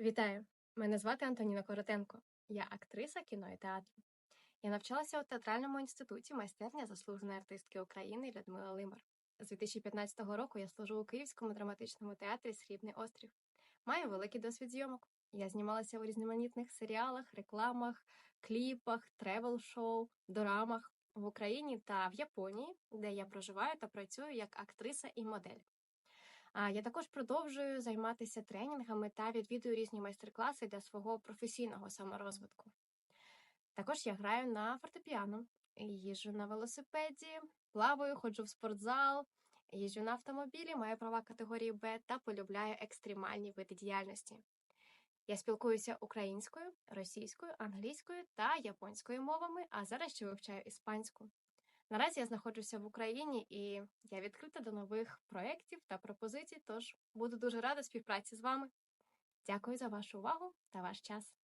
Вітаю! Мене звати Антоніна Коротенко. Я актриса кіно і театру. Я навчалася у театральному інституті майстерня заслуженої артистки України Людмили Лимар. З 2015 року я служу у Київському драматичному театрі Срібний острів. Маю великий досвід зйомок. Я знімалася у різноманітних серіалах, рекламах, кліпах, тревел-шоу, дорамах в Україні та в Японії, де я проживаю та працюю як актриса і модель. А я також продовжую займатися тренінгами та відвідую різні майстер-класи для свого професійного саморозвитку. Також я граю на фортепіано, їжджу на велосипеді, плаваю, ходжу в спортзал, їжджу на автомобілі, маю права категорії Б та полюбляю екстремальні види діяльності. Я спілкуюся українською, російською, англійською та японською мовами, а зараз ще вивчаю іспанську. Наразі я знаходжуся в Україні і я відкрита до нових проєктів та пропозицій, тож буду дуже рада співпраці з вами. Дякую за вашу увагу та ваш час.